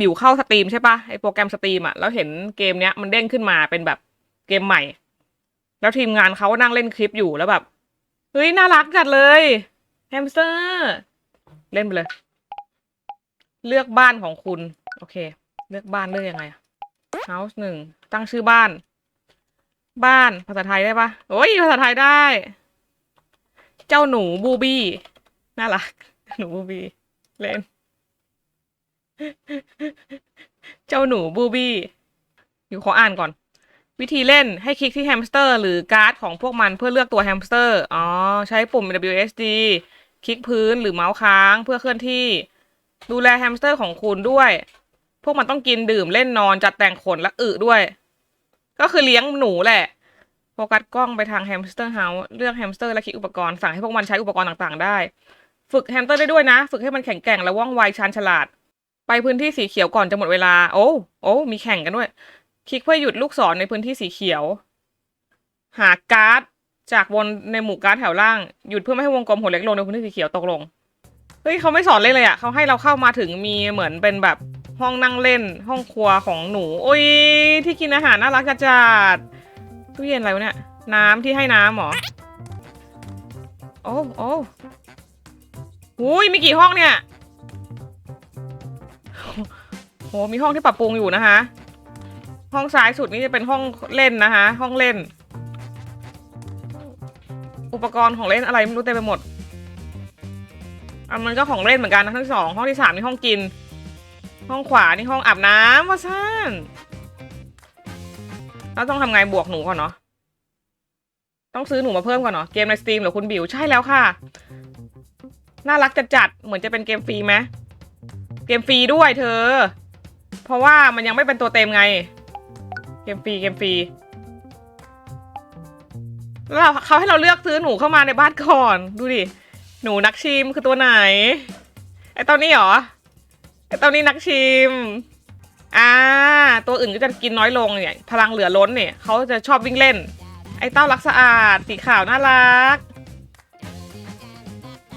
บิวเข้าสตรีมใช่ปะไอโปรแกรมสตรีมอะแล้วเห็นเกมเนี้ยมันเด้งขึ้นมาเป็นแบบเกมใหม่ แล้วทีมงานเขานั่งเล่นคลิปอยู่แล้วแบบเฮ้ยน่ารักจัดเลยแฮมสเตอร์เล่นไปเลย เลือกบ้านของคุณ โอเค เลือกบ้านเลือกยังไงอะ house หนึ่งตั้งชื่อบ้าน บ้านภาษาไทยได้ปะโอ้ยภาษาไทยได้ เจ้าหนูบูบี้น่ารัก หนูบูบี้เล่น เจ้าหนูบูบี้อยู่ขออ่านก่อน วิธีเล่นให้คลิกที่แฮมสเตอร์ หรือการ์ดของพวกมันเพื่อเลือกตัวแฮมสเตอร์อ๋อใช้ปุ่ม WSD คลิกพื้นหรือเมาส์ค้างเพื่อเคลื่อนที่ ดูแลแฮมสเตอร์ของคุณด้วย พวกมันต้องกินดื่มเล่นนอนจัดแต่งขนและอึด้วย ก็คือเลี้ยงหนูแหละโฟกัสกล้องไปทางแฮมสเตอร์เฮาส์เลือกแฮมสเตอร์และคลิกอุปกรณ์สั่งให้พวกมันใช้อุปกรณ์ต่างๆ ได้ ฝึกแฮมสเตอร์ได้ด้วยนะ ฝึกให้มันแข็งแกร่งและว่องไวชาญฉลาด ไปพื้นที่สีเขียวก่อนจะหมดเวลา โอ้โอ้มีแข่งกันด้วย คลิกเพื่อหยุดลูกศรในพื้นที่สีเขียว หาการ์ดจากวนในหมู่การ์ดแถวล่าง หยุดเพื่อไม่ให้วงกลมหัวเล็กลงในพื้นที่สีเขียวตกลง เฮ้ยเขาไม่สอนเล่นเลยอะเขาให้เราเข้ามาถึงมีเหมือนเป็นแบบห้องนั่งเล่น ห้องครัวของหนู โอ้ยที่กินอาหารน่ารักจัดตู้เย็นอะไรวะเนี่ย น้ำที่ให้น้ำหรอ โอ้โอ้หุยมีกี่ห้องเนี่ย โหมีห้องที่ปรับปรุงอยู่นะคะ ห้องซ้ายสุดนี่จะเป็นห้องเล่นนะคะ ห้องเล่น อุปกรณ์ของเล่นอะไรไม่รู้เต็มไปหมดอันมันก็ของเล่นเหมือนกันนะทั้งสองห้องที่สามนี่ห้องกิน ห้องขวานี่ห้องอาบน้ำว่าซ่านแล้วต้องทำไงบวกหนูก่อนเนาะต้องซื้อหนูมาเพิ่มก่อนเนาะเกมในสตรีมหรือคุณบิวใช่แล้วค่ะ น่ารักจัดจัดเหมือนจะเป็นเกมฟรีไหมเกมฟรีด้วยเธอ เพราะว่ามันยังไม่เป็นตัวเต็มไง เกมฟรีเกมฟรีแล้วเขาให้เราเลือกซื้อหนูเข้ามาในบ้านก่อน ดูดิ หนูนักชิมคือตัวไหน ไอตัวนี้เหรอ ไอตัวนี้นักชิม อ่า ตัวอื่นก็จะกินน้อยลงเนี่ย พลังเหลือล้นเนี่ย เขาจะชอบวิ่งเล่น ไอเต้ารักสะอาด สีขาวน่ารัก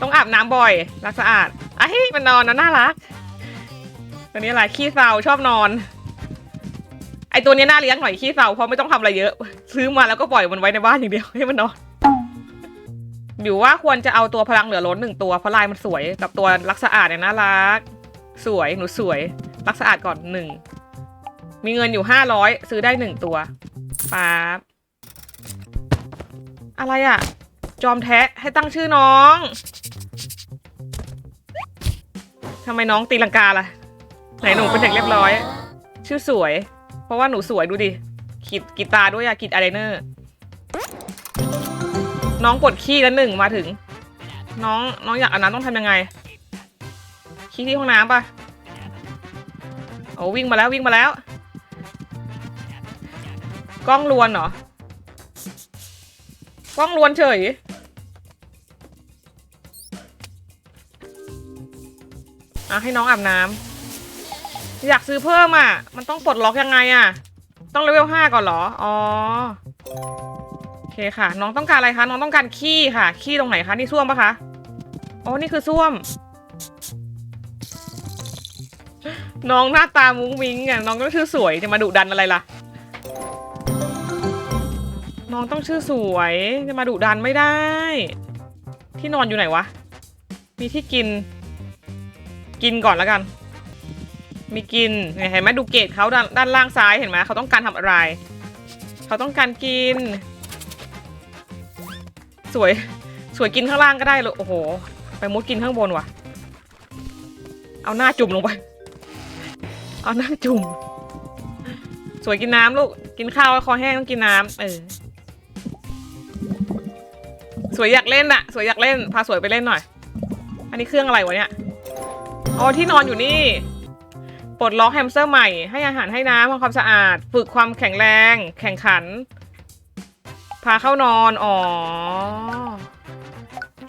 ต้องอาบน้ำบ่อย รักสะอาดไอ้ยมันนอนนะน่ารัก ตัวนี้อะไรขี้เศร้าชอบนอน ไอตัวนี้น่าเลี้ยงหน่อยขี้เศร้าเพราะไม่ต้องทำอะไรเยอะ ซื้อมาแล้วก็ปล่อยมันไว้ในบ้านอย่างเดียวให้มันนอนบิวว่าควรจะเอาตัวพลังเหลือล้นหนึ่งตัวเพราะลายมันสวยกับตัวรักสะอาดเนี่ยน่ารัก สวยหนูสวย รักสะอาดก่อนหนึ่งมีเงินอยู่ห้าร้อยซื้อได้หนึ่งตัวป๊าบอะไรอะจอมแทะให้ตั้งชื่อน้องทำไมน้องตีลังกาล่ะ ไหนหนูเป็นเด็กเรียบร้อย ชื่อสวย เพราะว่าหนูสวยดูดิขีดกีตาร์ด้วยอะกีดอายไลเนอร์น้องปวดขี้แล้วหนึ่งมาถึง น้องน้องอยากอาบน้ำต้องทำยังไง ขี้ที่ห้องน้ำปะโอ้วิ่งมาแล้ววิ่งมาแล้ว กล้องลวนเหรอกล้องลวนเฉยอะให้น้องอาบน้ำ อยากซื้อเพิ่มอะ มันต้องปลดล็อกยังไงอะ ต้องเลเวลห้าก่อนเหรอ อ๋อ โอเคค่ะ น้องต้องการอะไรคะ น้องต้องการขี้ค่ะ ขี้ตรงไหนคะ นี่ส้วมปะคะ อ๋อ นี่คือส้วม น้องหน้าตามุ้งมิ้งอะ น้องต้องชื่อสวย จะมาดุดันอะไรล่ะ น้องต้องชื่อสวย จะมาดุดันไม่ได้ ที่นอนอยู่ไหนวะ มีที่กิน กินก่อนแล้วกัน มีกินเนี่ยเห็นไหมดูเกตเขาด้านด้านล่างซ้ายเห็นไหมเขาต้องการทำอะไร เขาต้องการกิน สวยสวยกินข้างล่างก็ได้เลยโอ้โห ไปมุดกินข้างบนว่ะ เอาหน้าจุ่มลงไป เอาหน้าจุ่ม สวยกินน้ำลูกกินข้าวคอแห้งต้องกินน้ำเออสวยอยากเล่นอะสวยอยากเล่นพาสวยไปเล่นหน่อย อันนี้เครื่องอะไรวะเนี่ยอ๋อที่นอนอยู่นี่ ปลดล็อกแฮมสเตอร์ใหม่ ให้อาหารให้น้ำทำความสะอาด ฝึกความแข็งแรง แข่งขัน พาเข้านอน อ๋อ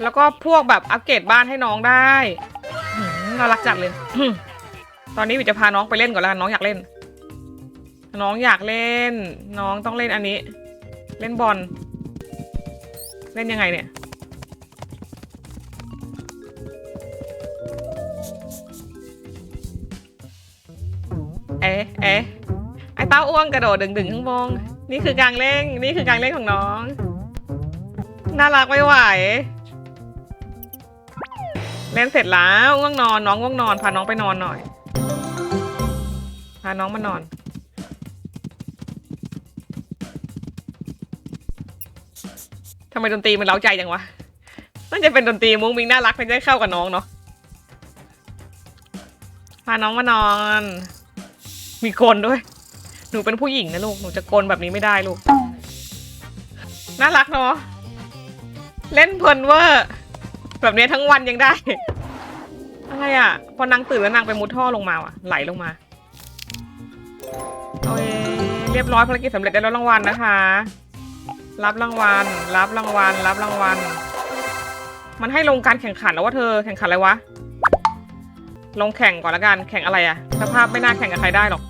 แล้วก็พวกแบบอัปเกรดบ้านให้น้องได้น่ารักจัดเลย ตอนนี้วิจะพาน้องไปเล่นก่อนแล้วกันน้องอยากเล่น น้องอยากเล่น น้องต้องเล่นอันนี้ เล่นบอล เล่นยังไงเนี่ย อ๊ะเอ๊ะไอ้เต้าอ้วงกระโดดดึงดึงข้างบนนี่คือการเล่งนี่คือการเล่นของน้อง น่ารักไม่ไหวเล่นเสร็จแล้วง่วงนอนน้องง่วงนอนพาน้องไปนอนหน่อย พาน้องมานอน ทำไมดนตรีมันเล้าใจจังวะน่าจะเป็นดนตรีมุ้งมิงน่ารักไม่ได้เข้ากับน้องเนาะพาน้องมานอน มีกลด้วย หนูเป็นผู้หญิงนะลูก หนูจะกลแบบนี้ไม่ได้ลูก น่ารักเนาะ เล่นเพลินเวอร์ แบบนี้ทั้งวันยังได้ อะไรอะ พอนางตื่นแล้วนางไปมุดท่อลงมาว่ะ ไหลลงมาโอเคเรียบร้อยภารกิจสำเร็จได้รับรางวัลนะคะ รับรางวัล รับรางวัล รับรางวัล มันให้ลงการแข่งขันแล้วว่าเธอแข่งขันอะไรวะลงแข่งก่อนละกัน แข่งอะไรอะสภาพไม่น่าแข่งกับใครได้หรอก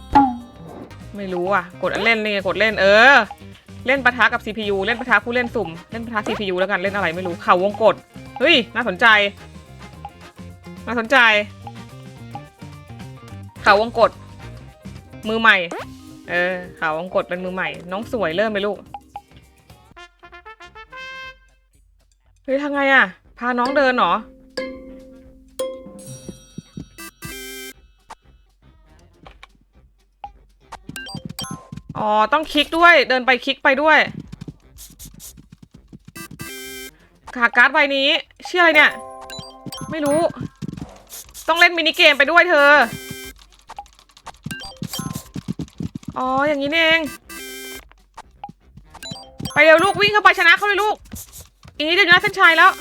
ไม่รู้อะ กดเล่นนี่กดเล่นเออ เล่นปะทะกับ CPU เล่นปะทะผู้เล่นสุ่ม เล่นปะทะ CPU แล้วกันเล่นอะไรไม่รู้เข่าวงกดเฮ้ยน่าสนใจน่าสนใจเข่าวงกดมือใหม่ เออเข่าวงกดเป็นมือใหม่ น้องสวยเริ่มไปลูกเฮ้ยทำไงอะพาน้องเดินเหรอ อ๋อ ต้องคลิกด้วย เดินไปคลิกไปด้วยขาการ์ดใบนี้ชื่ออะไรเนี่ย ไม่รู้ ต้องเล่นมินิเกมไปด้วยเธอ อ๋อ อย่างนี้เอง ไปเร็วลูกวิ่งเข้าไปชนะเขาเลยลูก อีกนี้เดี๋ยวอยู่น้าเส้นชัยแล้ว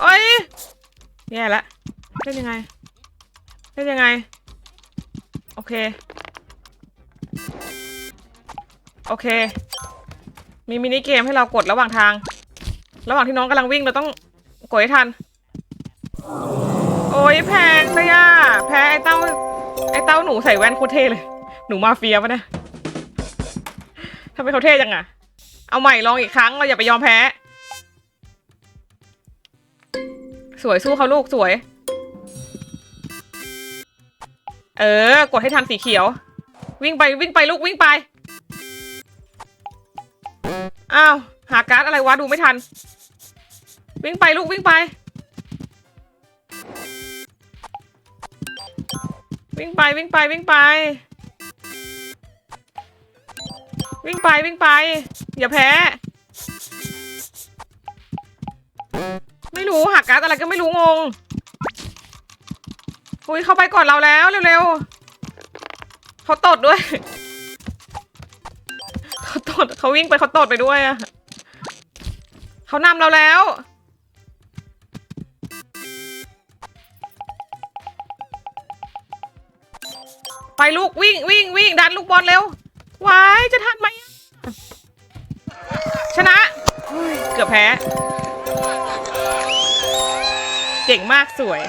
โอ้ยแย่ละเล่นยังไง เล่นยังไง โอเค โอเค มีมินิเกมให้เรากดระหว่างทาง ระหว่างที่น้องกำลังวิ่งเราต้องกดให้ทัน โอ้ยแพงเลยอะแพ้ไอ้เต้า ไอ้เต้าหนูใส่แว่นโคตรเท่เลย หนูมาเฟียปะเนี่ยทำไมเขาเท่จังอะเอาใหม่ลองอีกครั้งเราอย่าไปยอมแพ้ สวยสู้เขาลูกสวย เออ กดให้ทันสีเขียว วิ่งไปวิ่งไปลูกวิ่งไป อ้าว หาการ์ดอะไรวะดูไม่ทัน วิ่งไปลูกวิ่งไป วิ่งไปวิ่งไปวิ่งไป วิ่งไปวิ่งไป อย่าแพ้ ไม่รู้หาการ์ดอะไรก็ไม่รู้งงอุ้ยเข้าไปก่อนเราแล้วเร็วๆ เขาตดด้วยเขาตดเขาวิ่งไปเขาตดไปด้วยอะเขานำเราแล้ว ไปลูกวิ่งวิ่งวิ่งดันลูกบอลเร็ววายจะทันไหมชนะเฮ้ยเกือบแพ้ เก่งมากสวย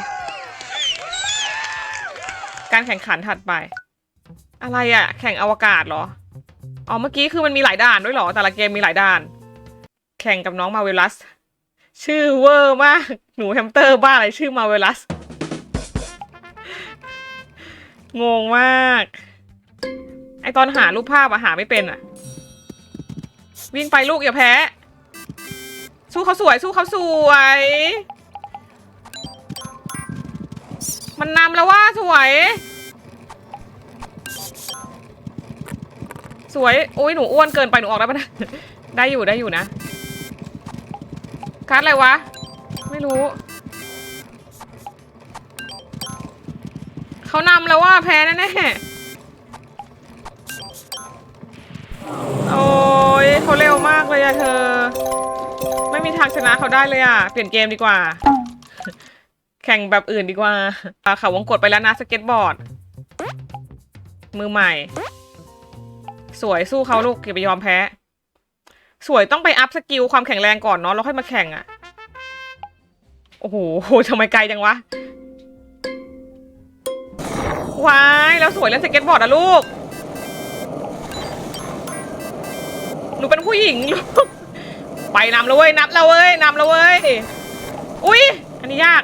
การแข่งขันถัดไป อะไรอะแข่งอวกาศเหรอ อ๋อเมื่อกี้คือมันมีหลายด่านด้วยเหรอ แต่ละเกมมีหลายด่าน แข่งกับน้องมาเวลัส ชื่อเวอร์มาก หนูแฮมสเตอร์บ้าอะไรชื่อมาเวลัส งงมาก ไอตอนหารูปภาพอะหาไม่เป็นอะวิ่งไปลูกอย่าแพ้ สู้เขาสวย สู้เขาสวย มันนำแล้วว่าสวย สวยโอ้ยหนูอ้วนเกินไปหนูออกได้ปะนะได้อยู่ได้อยู่นะคัดอะไรวะ ไม่รู้ เขานำแล้วว่าแพ้แน่ๆโอ้ยเขาเร็วมากเลยอะเธอ ไม่มีทางชนะเขาได้เลยอะเปลี่ยนเกมดีกว่า แข่งแบบอื่นดีกว่าเขาวงกดไปแล้วนะสเก็ตบอร์ด มือใหม่ สวยสู้เขาลูกอย่าไปยอมแพ้ สวยต้องไปอัพสกิลความแข็งแรงก่อนเนาะแล้วค่อยมาแข่งอะโอ้โหทำไมไกลจังวะวายแล้วสวยเล่นสเก็ตบอร์ดอะลูก หนูเป็นผู้หญิงลูก ไปนำแล้วเว้ยนับแล้วเว้ยนำแล้วเว้ย อุ้ยอันนี้ยาก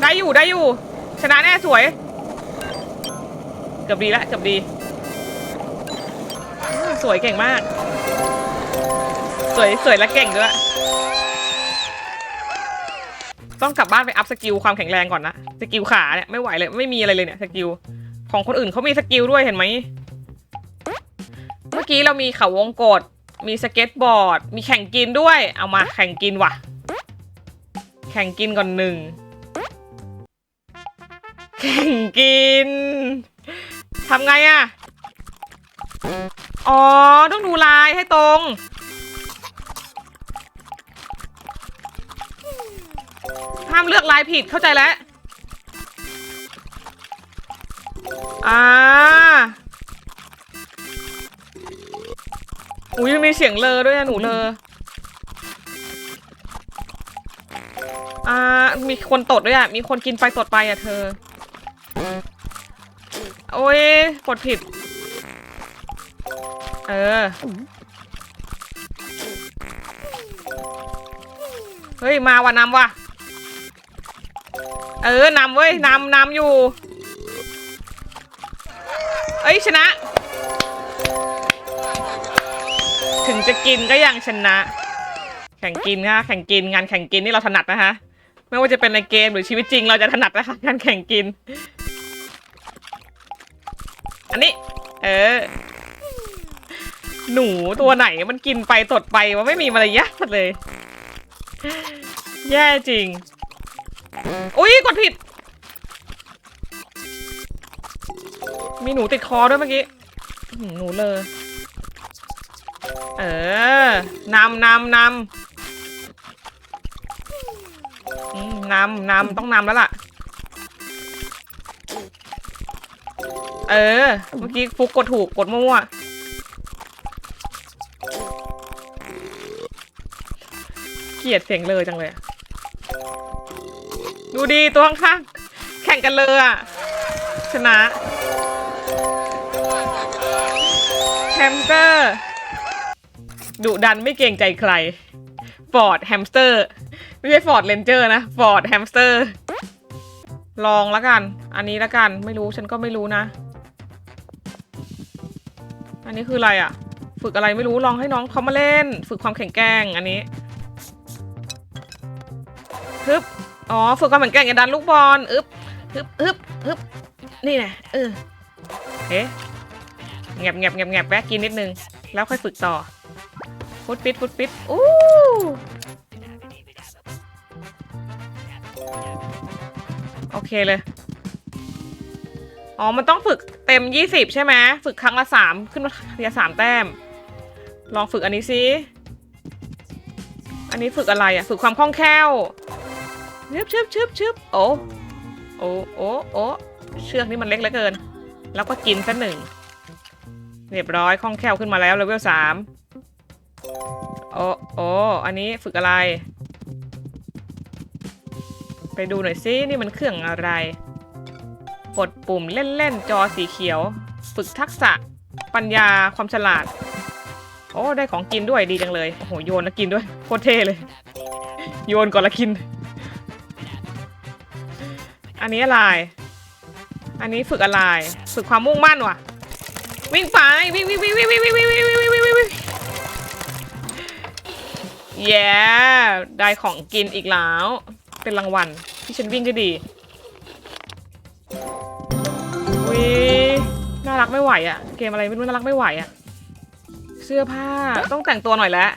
ได้อยู่ได้อยู่ ชนะแน่สวย เกือบดีละเกือบดี สวยเก่งมาก สวยสวยและเก่งด้วย ต้องกลับบ้านไปอัพสกิลความแข็งแรงก่อนนะ สกิลขาเนี่ยไม่ไหวเลยไม่มีอะไรเลยเนี่ยสกิลของคนอื่นเขามีสกิลด้วยเห็นไหม เมื่อกี้เรามีเขาวงกด มีสเก็ตบอร์ด มีแข่งกินด้วย เอามาแข่งกินว่ะ แข่งกินก่อนหนึ่ง แข่งกิน ทำไงอะ อ๋อ ต้องดูลายให้ตรง ห้ามเลือกลายผิดเข้าใจแล้ว อ่า อุ้ยมีเสียงเลอด้วยอะหนูเลอ อ่า มีคนตดด้วยอะ มีคนกินไปตดไปอะเธอ โอ้ยกดผิด เออ เฮ้ย มาว่ะนำว่ะ เออนำเว้ยนำนำอยู่ เอ้ยชนะ ถึงจะกินก็ยังชนะ แข่งกินค่ะแข่งกินงานแข่งกินนี่เราถนัดนะคะไม่ว่าจะเป็นในเกมหรือชีวิตจริงเราจะถนัดนะคะงานแข่งกิน อันนี้ เออ หนูตัวไหนมันกินไปตดไปว่าไม่มีมารยาทเลย แย่จริง อุ้ยกดผิด มีหนูติดคอด้วยเมื่อกี้ หนูเลย เออนำนำนำนำนำต้องนำแล้วล่ะ เออ เมื่อกี้ฟุกกดถูกกดมั่วๆ ลียดเสียงเลยจังเลย ดูดีตัวข้างๆ แข่งกันเลยอะ ชนะแฮมสเตอร์ดุดันไม่เกรงใจใคร ฟอร์ดแฮมสเตอร์ ไม่ใช่ฟอร์ดเรนเจอร์นะ ฟอร์ดแฮมสเตอร์ ลองล้วกัน อันนี้ล้วกัน ไม่รู้ฉันก็ไม่รู้นะ อันนี้คืออะไรอะ ฝึกอะไรไม่รู้ ลองให้น้องเขามาเล่น ฝึกความแข็งแกร่งอันนี้ ฮึบอ๋อฝึกความแข็งแกร่งอย่าดันลูกบอลอึบฮึบฮึบฮึบนี่ไงเออเอ๊ะแงบแงบแงบแงบแวะกินนิดนึง แล้วค่อยฝึกต่อฟุตปิดฟุตปิดอู้โอเคเลย อ๋อ มันต้องฝึกเต็ม 20 ใช่ไหมฝึกครั้งละ 3 ขึ้นมาทีละสามแต้ม ลองฝึกอันนี้สิ อันนี้ฝึกอะไรอะฝึกความคล่องแคล่ว ชึบชึบชึบชึบโอ้โอ้โอ้โอ้เชือกนี่มันเล็กเหลือเกิน แล้วก็กินซะหนึ่งเรียบร้อยคล่องแคล่วขึ้นมาแล้วเลเวลสามโอ้โอ้อันนี้ฝึกอะไร ไปดูหน่อยซินี่มันเครื่องอะไร กดปุ่มเล่นๆจอสีเขียว ฝึกทักษะ ปัญญาความฉลาด โอ้ ได้ของกินด้วยดีจังเลย โอ้โห โยนแล้วกินด้วย โคตรเท่เลย โยนก่อนและกิน อันนี้อะไร อันนี้ฝึกอะไร ฝึกความมุ่งมั่นว่ะ วิ่งไปวิ่งวิ่งวิ่งวิ่งวิ่งวิ่งวิ่งวิ่งวิ่งวิ่งวิ่งวิ่งวิ่งแย่ได้ของกินอีกแล้ว เป็นรางวัลที่ฉันวิ่งก็ดีวิน่ารักไม่ไหวอะ่ะ เกมอะไรไม่รู้น่ารักไม่ไหวอะ่ะ เสื้อผ้าต้องแต่งตัวหน่อยแล้ว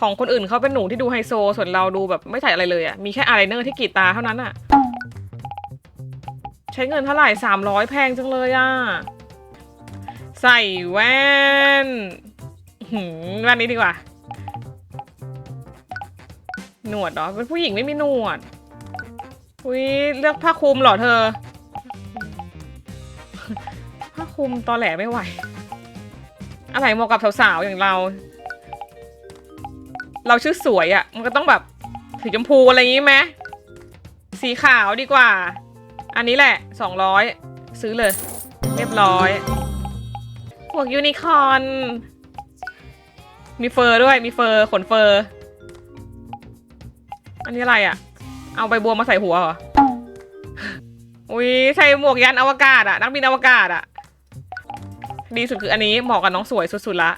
ของคนอื่นเขาเป็นหนูที่ดูไฮโซ ส่วนเราดูแบบไม่ใส่อะไรเลยอะ่ะ มีแค่อะไรเนอร์ที่กรีดตาเท่านั้นอะ่ะ ใช้เงินเท่าไหร่สามร้อยแพงจังเลยอะ่ะ ใส่แว่นหืมแว่นนี้ดีกว่า หนวดเหรอ เป็นผู้หญิงไม่มีหนวด อุ้ยเลือกผ้าคลุมเหรอเธอ ผ้าคลุมตอแหลไม่ไหว อะไรเหมาะกับสาวๆอย่างเรา เราชื่อสวยอะ่ะ มันก็ต้องแบบสีชมพูอะไรอย่างงี้ไหมสีขาวดีกว่า อันนี้แหละสองร้อยซื้อเลย เรียบร้อยพวกยูนิคอร์นมีเฟอร์ด้วยมีเฟอร์ขนเฟอร์ อันนี้อะไรอะ่ะเอาใบบัวมาใส่หัวเหรอ อุ้ยใส่หมวกยันอวกาศอะนักบินอวกาศอะดีสุดคืออันนี้เหมาะกับน้องสวยสุดๆละ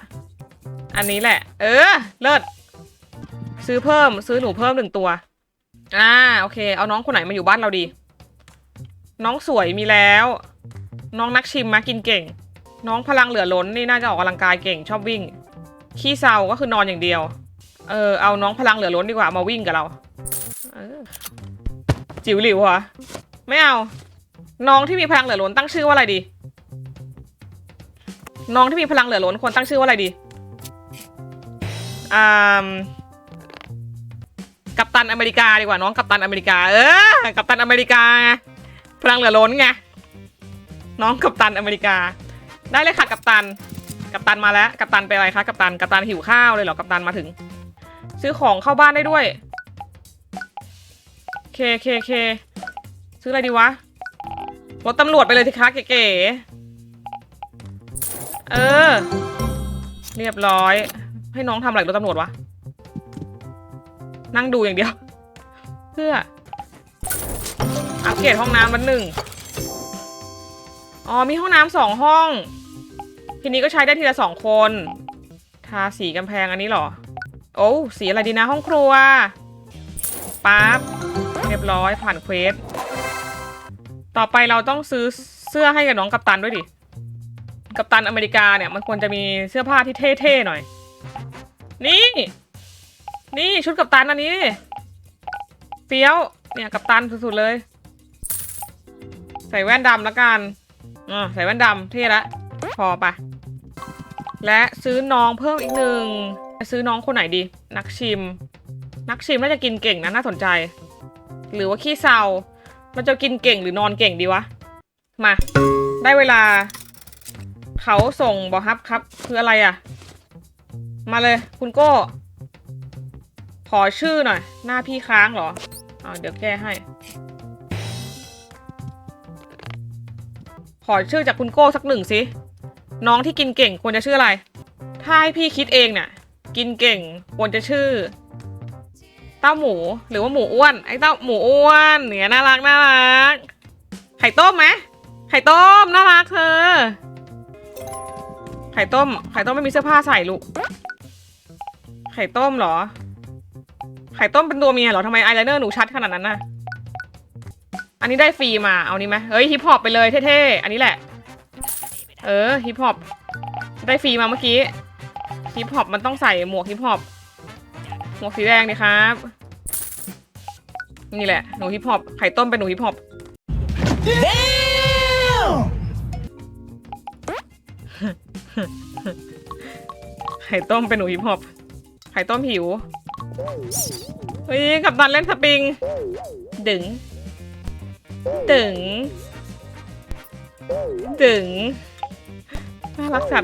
อันนี้แหละ เออ เลิศ ซื้อเพิ่มซื้อหนูเพิ่มหนึ่งตัว อ่า โอเค เอาน้องคนไหนมาอยู่บ้านเราดี น้องสวยมีแล้ว น้องนักชิมมากินเก่ง น้องพลังเหลือล้นนี่น่าจะออกกำลังกายเก่งชอบวิ่ง ขี้เศร้าก็คือนอนอย่างเดียว เออเอาน้องพลังเหลือล้นดีกว่ามาวิ่งกับเราเออจิ๋วหลิวเหรอไม่เอา น้องที่มีพลังเหลือล้นตั้งชื่อว่าอะไรดี น้องที่มีพลังเหลือล้นควรตั้งชื่อว่าอะไรดีอ่ากัปตันอเมริกาดีกว่าน้องกัปตันอเมริกา เออกัปตันอเมริกา พลังเหลือล้นไงน้องกัปตันอเมริกา ได้เลยค่ะกัปตัน กัปตันมาแล้ว กัปตันเป็นอะไรคะกัปตันกัปตันหิวข้าวเลยเหรอกัปตันมาถึง ซื้อของเข้าบ้านได้ด้วยเคเคเคซื้ออะไรดีวะรถตำรวจไปเลยสิคะเก๋ๆเออ เรียบร้อย ให้น้องทำอะไรรถตำรวจวะ นั่งดูอย่างเดียว เพื่อ อัปเกรดห้องน้ำมันหนึ่งอ๋อ มีห้องน้ำสองห้อง ทีนี้ก็ใช้ได้ทีละสองคน ทาสีกำแพงอันนี้เหรอ โอ้สีอะไรดีนะห้องครัวปั๊บเรียบร้อยผ่านเควส ต่อไปเราต้องซื้อเสื้อให้กับน้องกัปตันด้วยดิ กัปตันอเมริกาเนี่ยมันควรจะมีเสื้อผ้าที่เท่ๆหน่อย นี่ นี่ชุดกัปตันอันนี้เฟี้ยว เนี่ยกัปตันสุดๆเลย ส่แว่นดำแล้วกันอ่าใส่แว่นดำเท่ละ พอปะและซื้อน้องเพิ่มอีกหนึ่งซื้อน้องคนไหนดี นักชิม นักชิมน่าจะกินเก่งนะน่าสนใจ หรือว่าขี้เศร้ามันจะกินเก่งหรือนอนเก่งดีวะ มา ได้เวลา เขาส่งบอฮับครับ คืออะไรอะ่ะ มาเลยคุณโก้ ขอชื่อหน่อย หน้าพี่ค้างเหรออ่าเดี๋ยวแก้ให้ ขอชื่อจากคุณโก้สักหนึ่งสิน้องที่กินเก่งควรจะชื่ออะไร ถ้าให้พี่คิดเองเนี่ยกินเก่งควรจะชื่อ เต้าหมูหรือว่าหมูอ้วน ไอ้เต้าหมูอ้วนเนี่ยน่ารักน่ารัก ไข่ต้มไหมไข่ต้มน่ารักเธอ ไข่ต้ม ไข่ต้มไม่มีเสื้อผ้าใส่ลูก ไข่ต้มเหรอ ไข่ต้มเป็นตัวเมียเหรอทำไมอายไลเนอร์หนูชัดขนาดนั้นน่ะ อันนี้ได้ฟรีมา เอานี้ไหมเฮ้ยฮิปฮอปไปเลยเท่ๆ อันนี้แหละ เออฮิปฮอปได้ฟรีมาเมื่อกี้ฮิปฮอปมันต้องใส่หมวกฮิปฮอปหมวกสีแดงดิครับ นี่แหละหนูฮิปฮอปไข่ต้มเป็นหนูฮิปฮอปไข่ต้มเป็นหนูฮิปฮอปไข่ต้มหิวเฮ้ยกับตันเล่นสปริง ดึง ถึงถึงน่ารักสัตว์